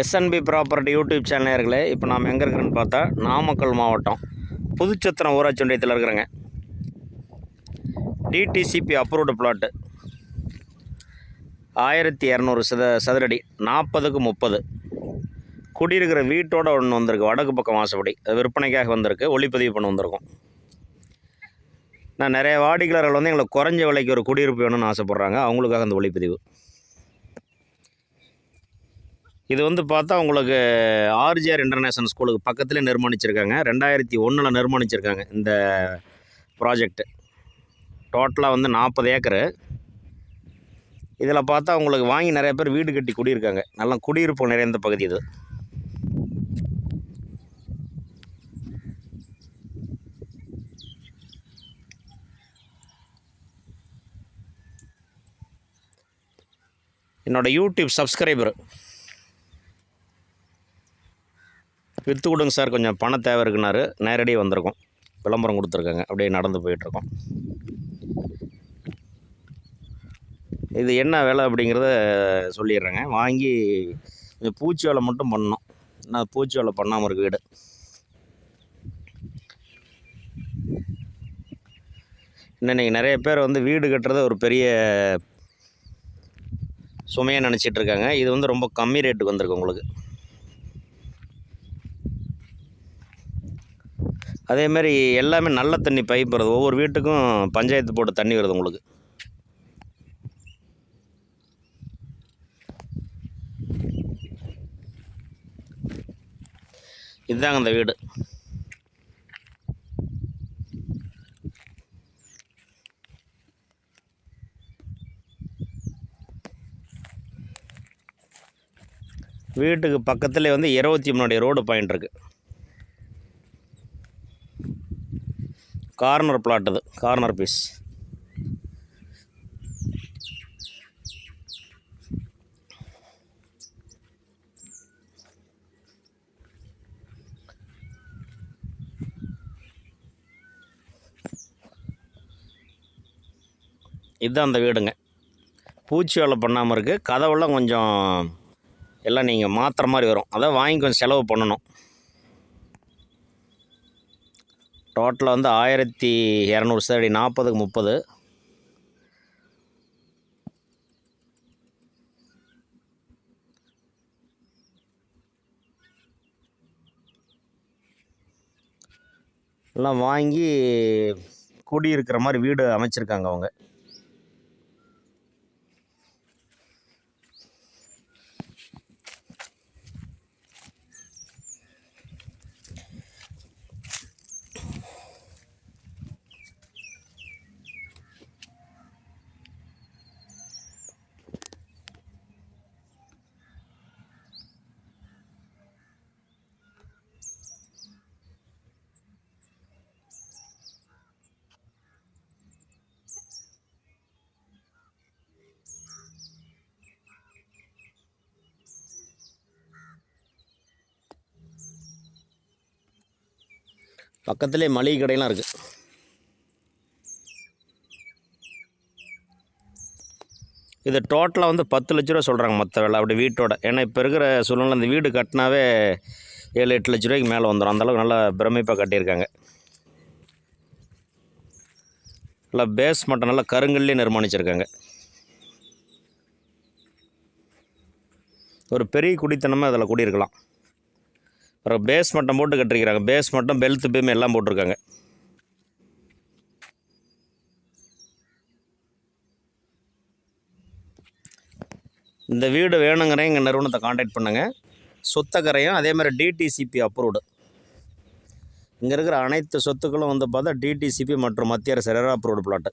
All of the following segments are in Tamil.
எஸ்என்பி ப்ராப்பர்ட்டி யூடியூப் சேனல் நேர்களே இப்போ நாம் எங்கே இருக்கிறோன்னு பார்த்தா நாமக்கல் மாவட்டம். புதுச்சத்திரம் ஊராட்சி ஒன்றியத்தில் இருக்கிறேங்க. டிடிசிபி அப்ரூவ்டு பிளாட்டு ஆயிரத்தி இரநூறு சத சதுரடி நாற்பதுக்கு முப்பது. குடியிருக்கிற வீட்டோட ஒன்று வந்திருக்கு வடக்கு பக்கம் வாசப்படி. அது விற்பனைக்காக வந்திருக்கு ஒளிப்பதிவு பண்ண வந்திருக்கோம். நான் நிறைய வாடிக்கையாளர்கள் வந்து எங்களை குறைஞ்ச விலைக்கு ஒரு குடியிருப்பு வேணும்னு ஆசைப்பட்றாங்க அவங்களுக்காக அந்த ஒளிப்பதிவு. இது வந்து பார்த்தா உங்களுக்கு ஆர்ஜிஆர் இன்டர்நேஷனல் ஸ்கூலுக்கு பக்கத்துலேயே நிர்மாணிச்சிருக்காங்க. ரெண்டாயிரத்தி ஒன்றில் நிர்மாணிச்சிருக்காங்க இந்த ப்ராஜெக்ட். டோட்டலாக வந்து நாற்பது ஏக்கரு. இதில் பார்த்தா உங்களுக்கு வாங்கி நிறைய பேர் வீடு கட்டி குடியிருக்காங்க. நல்லா குடியிருப்பு நிறைந்த பகுதி இது. என்னோடய யூடியூப் சப்ஸ்கிரைபர் விற்று கொடுங்க சார். கொஞ்சம் பண தேவை இருக்குனாரு நேரடியாக வந்திருக்கோம். விளம்பரம் கொடுத்துருக்காங்க. அப்படியே நடந்து போயிட்டுருக்கோம். இது என்ன வேலை அப்படிங்கிறத சொல்லிடுறேங்க. வாங்கி இந்த பூச்சி வேலை மட்டும் பண்ணோம் நான் பூச்சி வேலை பண்ணாமல் இருக்கு வீடு. இன்னைக்கு நிறைய பேர் வந்து வீடு கட்டுறது ஒரு பெரிய சுமையாக நினச்சிட்ருக்காங்க இது வந்து ரொம்ப கம்மி ரேட்டுக்கு வந்திருக்கு உங்களுக்கு. அதே மாதிரி எல்லாமே நல்ல தண்ணி பைப் வருது. ஒவ்வொரு வீட்டுக்கும் பஞ்சாயத்து போட்டு தண்ணி வருது உங்களுக்கு. இதுதாங்க அந்த வீடு. வீட்டுக்கு பக்கத்துலேயே வந்து இருபத்தி மூணு ரோடு பாயிண்ட் இருக்குது கார்னர் பிளாட் இது கார்னர் பீஸ் இதுதான் அந்த வீடுங்க. பூச்சி வேலை பண்ணாமல் இருக்குது கதவெல்லாம் கொஞ்சம் எல்லாம் நீங்கள் மாற்றுற மாதிரி வரும். அதான் வாங்கி கொஞ்சம் செலவு பண்ணணும். டோட்டலாக வந்து ஆயிரத்தி இரநூறு சதுரடி நாற்பதுக்கு முப்பது. எல்லாம் வாங்கி குடியிருக்கிற மாதிரி வீடு அமைச்சிருக்காங்க அவங்க. பக்கத்துலேயே மளிகை கடையெல்லாம் இருக்குது இது டோட்டலாக வந்து பத்து லட்ச ரூபா சொல்கிறாங்க மற்ற வேலை அப்படி வீட்டோட. ஏன்னா இப்போ இருக்கிற சூழ்நிலை இந்த வீடு கட்டினாவே ஏழு எட்டு லட்ச ரூபாய்க்கு மேலே வந்துடும் அந்தளவுக்கு நல்லா பிரமிப்பாக கட்டியிருக்காங்க. நல்லா பேஸ் மட்டும் நல்லா கருங்கல்லே நிர்மாணிச்சிருக்காங்க. ஒரு பெரிய குடித்தனமாக அதில் குடியிருக்கலாம். அப்புறம் பேஸ் மட்டம் போட்டு கட்டிருக்கிறாங்க. பேஸ் மட்டம் பெல்ட் பீம் எல்லாம் போட்டிருக்காங்க. இந்த வீடு வேணுங்கிறேன் எங்கள் நிறுவனத்தை காண்டாக்ட் பண்ணுங்கள் சொத்தக்கரையும் அதேமாதிரி டிடிசிபி அப்ரூவ்டு இங்கே இருக்கிற அனைத்து சொத்துக்களும் வந்து பார்த்தா டிடிசிபி மற்றும் மத்திய அரசு அப்ரூவ்டு பிளாட்டு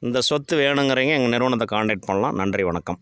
இந்த சொத்து வேணுங்கிறவங்க எங்கள் நிறுவனத்தை காண்டாக்ட் பண்ணலாம். நன்றி வணக்கம்.